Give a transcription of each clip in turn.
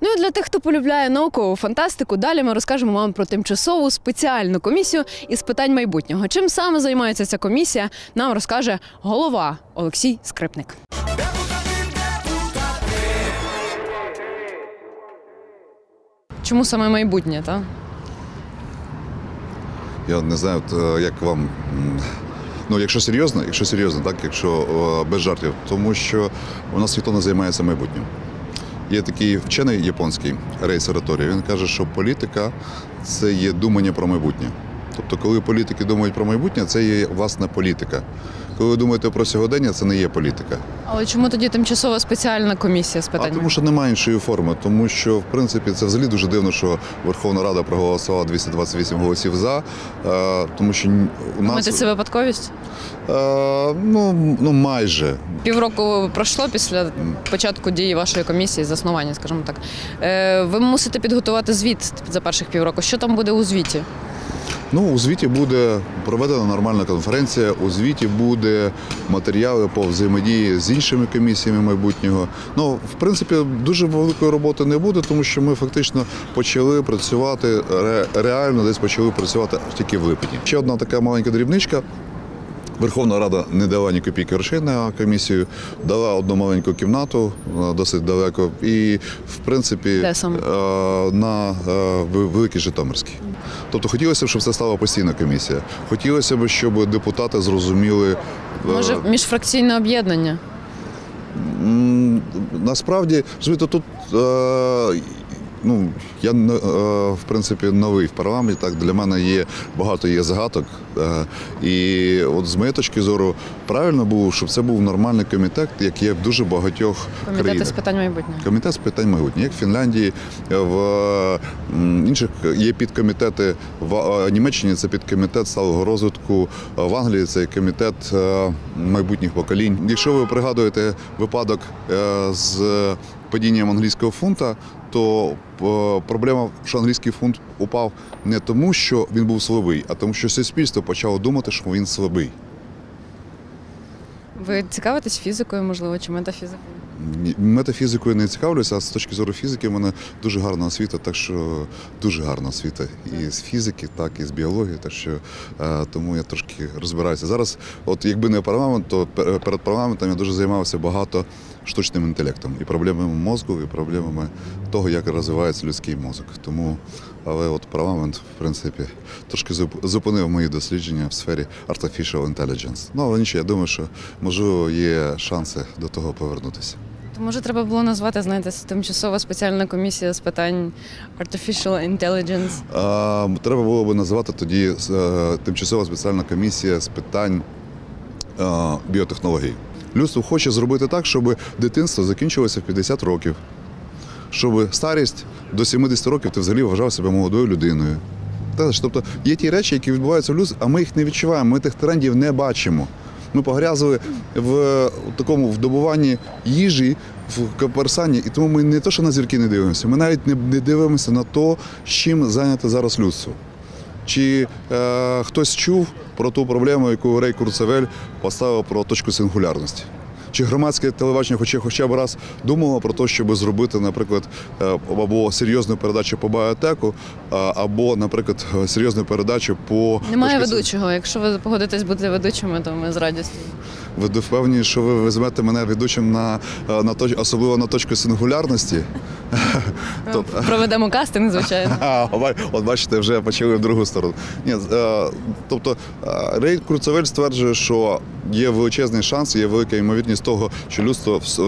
Ну і для тих, хто полюбляє наукову фантастику, далі ми розкажемо вам про тимчасову спеціальну комісію із питань майбутнього. Чим саме займається ця комісія, нам розкаже голова Олексій Скрипник. Чому саме майбутнє? Та? Я не знаю, е, як вам. Ну, якщо серйозно, якщо серйозно, так, якщо е, без жартів, тому що у нас ніхто не займається майбутнім. Є такий вчений японський рейс Раторі. він каже, що політика це є думання про майбутнє. Тобто, коли політики думають про майбутнє, це є власна політика. Коли ви думаєте про сьогодення, це не є політика. Але чому тоді тимчасова спеціальна комісія з А питань? тому що немає іншої форми, тому що в принципі це взагалі дуже дивно, що Верховна Рада проголосувала 228 голосів за, е, тому що у нас Думаєте, це випадковість? е, ну, ну майже Півроку пройшло після початку дії вашої комісії, заснування, скажімо так. Е, Ви мусите підготувати звіт за перших півроку. Що там буде у звіті? Ну, у звіті буде проведена нормальна конференція. У звіті буде матеріали по взаємодії з іншими комісіями майбутнього. Ну, в принципі, дуже великої роботи не буде, тому що ми фактично почали працювати ре- реально, десь почали працювати тільки в липні. Ще одна така маленька дрібничка. Верховна Рада не дала ні копійки грошей на комісію, дала одну маленьку кімнату досить далеко, і в принципі е, на е, Великій Житомирській. Тобто хотілося б, щоб це стала постійна комісія. Хотілося б, щоб депутати зрозуміли. е, Може, міжфракційне об'єднання? насправді розумієте, тут. Е, Ну, я е, в принципі новий в парламенті. Так для мене є багато є загадок. Е, і от з моєї точки зору, правильно було, щоб це був нормальний комітет, як є в дуже багатьох Комітети країнах. з питань майбутнього. Комітет з питань майбутнього, як в Фінляндії, в інших є підкомітети в е, Німеччині. Це підкомітет сталого розвитку. е, В Англії це комітет е, майбутніх поколінь. Якщо ви пригадуєте випадок е, з падінням англійського фунта, то е, проблема, що англійський фунт упав не тому, що він був слабий, а тому, що суспільство почало думати, що він слабий. Ви цікавитесь фізикою, можливо, чи метафізикою? Метафізикою не цікавлюся, а з точки зору фізики в мене дуже гарна освіта, так що дуже гарна освіта і з фізики, так і з біології. Так що е, тому я трошки розбираюся. Зараз, от якби не парламент, то пер- перед парламентом я дуже займався багато штучним інтелектом і проблемами мозку, і проблемами того, як розвивається людський мозок. Тому, але от парламент, в принципі, трошки зуп- зупинив мої дослідження в сфері artificial intelligence. Ну але нічого, я думаю, що можливо є шанси до того повернутися. То може треба було назвати, знаєте, тимчасова спеціальна комісія з питань artificial intelligence. А, Треба було би називати тоді е, тимчасова спеціальна комісія з питань е, біотехнологій. Людство хоче зробити так, щоб дитинство закінчилося в 50 років, щоб старість до 70 років ти взагалі вважав себе молодою людиною. Тобто є ті речі, які відбуваються в людстві, а ми їх не відчуваємо, ми тих трендів не бачимо. Ми погрязли в такому вдобуванні їжі, в Каперсані, і тому ми не то, що на зірки не дивимося, ми навіть не, дивимося на те, чим зайняте зараз людство. Чи е, хтось чув про ту проблему, яку Рей Курцевель поставив про точку сингулярності? Чи громадське телебачення хоча, хоча б раз думало про те, щоб зробити, наприклад, е, або серйозну передачу по біотеку, або, наприклад, серйозну передачу по Немає ведучого. Якщо ви погодитесь бути ведучими, то ми з радістю. Ви впевнені, що ви візьмете мене ведучим на, е, на точ, особливо на точку сингулярності? Тобто- Проведемо кастинг, звичайно. А, от бачите, вже почали в другу сторону. Ні, е, тобто е, Рей Курцевель стверджує, що є величезний шанс, є велика ймовірність того, що людство в,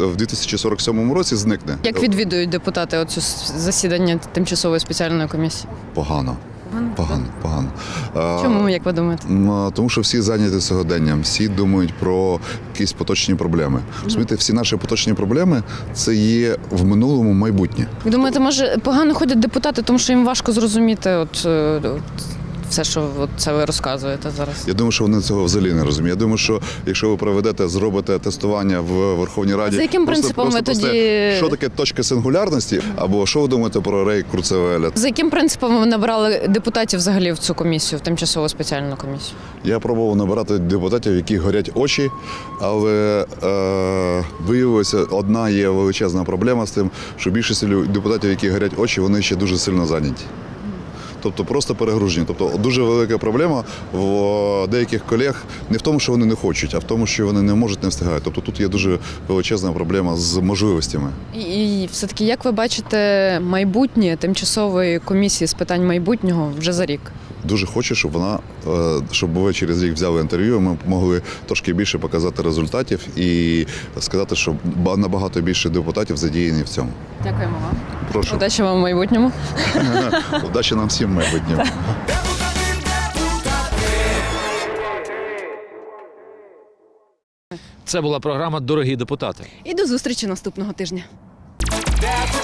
е, в 2047 році зникне. Як відвідують депутати оцю засідання тимчасової спеціальної комісії? Погано. Погано, погано. погано. Чому, як ви думаєте? Тому що всі зайняті сьогоденням, всі думають про якісь поточні проблеми. Розумієте, всі наші поточні проблеми це є в минулому майбутнє. Ви думаєте, може погано ходять депутати, тому що їм важко зрозуміти от, е, все, що от це ви розказуєте зараз? Я думаю, що вони цього взагалі не розуміють. Я думаю, що якщо ви проведете, зробите тестування в Верховній Раді, За яким принципом ви просто, тоді- що таке точка сингулярності, або що ви думаєте про Рей Курцевеля? За яким принципом ви набрали депутатів взагалі в цю комісію, в тимчасову спеціальну комісію? Я пробував набирати депутатів, які горять очі, але е, виявилося, одна є величезна проблема з тим, що більшість депутатів, які горять очі, вони ще дуже сильно зайняті. Тобто просто перегружені. Тобто дуже велика проблема в деяких колег не в тому, що вони не хочуть, а в тому, що вони не можуть, не встигають. Тобто тут є дуже величезна проблема з можливостями. І, і все-таки як ви бачите майбутнє тимчасової комісії з питань майбутнього вже за рік? Дуже хочу, щоб вона, е, щоб ви через рік взяли інтерв'ю. Ми могли трошки більше показати результатів і сказати, що набагато більше депутатів задіяні в цьому. Дякуємо вам. Прошу. Удачі вам в майбутньому. Удачі нам всім в майбутньому. Це була програма Дорогі депутати. І до зустрічі наступного тижня.